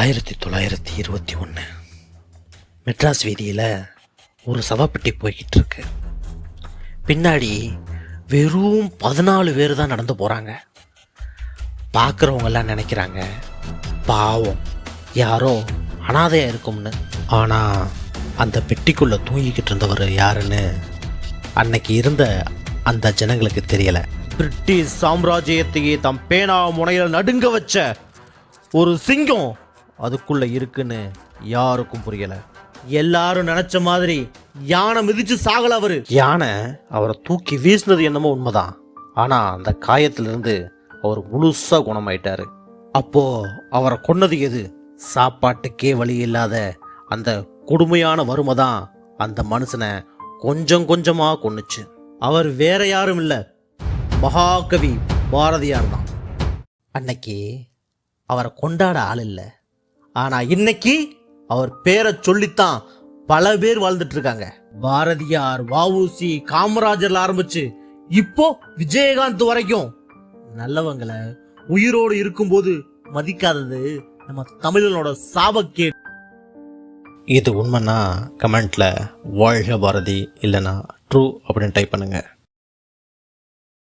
ஆயிரத்தி தொள்ளாயிரத்தி இருபத்தி ஒன்று மெட்ராஸ் வீதியில் ஒரு சவப்பெட்டி போய்கிட்டு இருக்கு பின்னாடி வெறும் பதினாலு பேர் தான் நடந்து போகிறாங்க பார்க்குறவங்கெல்லாம் நினைக்கிறாங்க பாவம் யாரோ அனாதையாக இருக்கும்னு. ஆனால் அந்த பெட்டிக்குள்ளே தூங்கிக்கிட்டு இருந்தவர் யாருன்னு அன்னைக்கு இருந்த அந்த ஜனங்களுக்கு தெரியலை. பிரிட்டிஷ் சாம்ராஜ்யத்தையே தம் பேனா முனையில் நடுங்க வச்ச ஒரு சிங்கம் அதுக்குள்ள இருக்குன்னு யாருக்கும் புரியல. எல்லாரும் நினைச்ச மாதிரி யானை மிதிச்சு சாகல அவரு. யானை அவரை தூக்கி வீசினது என்னமோ உண்மைதான். ஆனா அந்த காயத்திலிருந்து அவர் முழுசா குணமாயிட்டாரு. அப்போ அவரை கொன்னது எது? சாப்பாட்டுக்கே வழி இல்லாத அந்த கொடுமையான வறுமை தான் அந்த மனுஷனை கொஞ்சம் கொஞ்சமா கொன்னுச்சு. அவர் வேற யாரும் இல்ல. மகாகவி பாரதியார் தான். அன்னைக்கு அவரை கொண்டாட ஆள் இல்லை. ஆனா இன்னைக்கு அவர் பேரை சொல்லித்தான் பல பேர் வாழ்ந்துட்டு இருக்காங்க பாரதியார் வாவுசி காமராஜர்ல ஆரம்பிச்சு இப்போ விஜயகாந்த் வரைக்கும். நல்லவங்களை உயிரோடு இருக்கும்போது மதிக்காதது நம்ம தமிழனோட சாபக்கே இது உண்மைன்னா கமெண்ட்ல வாழ்க பாரதி இல்லைன்னா ட்ரூ அப்படின்னு டைப் பண்ணுங்க.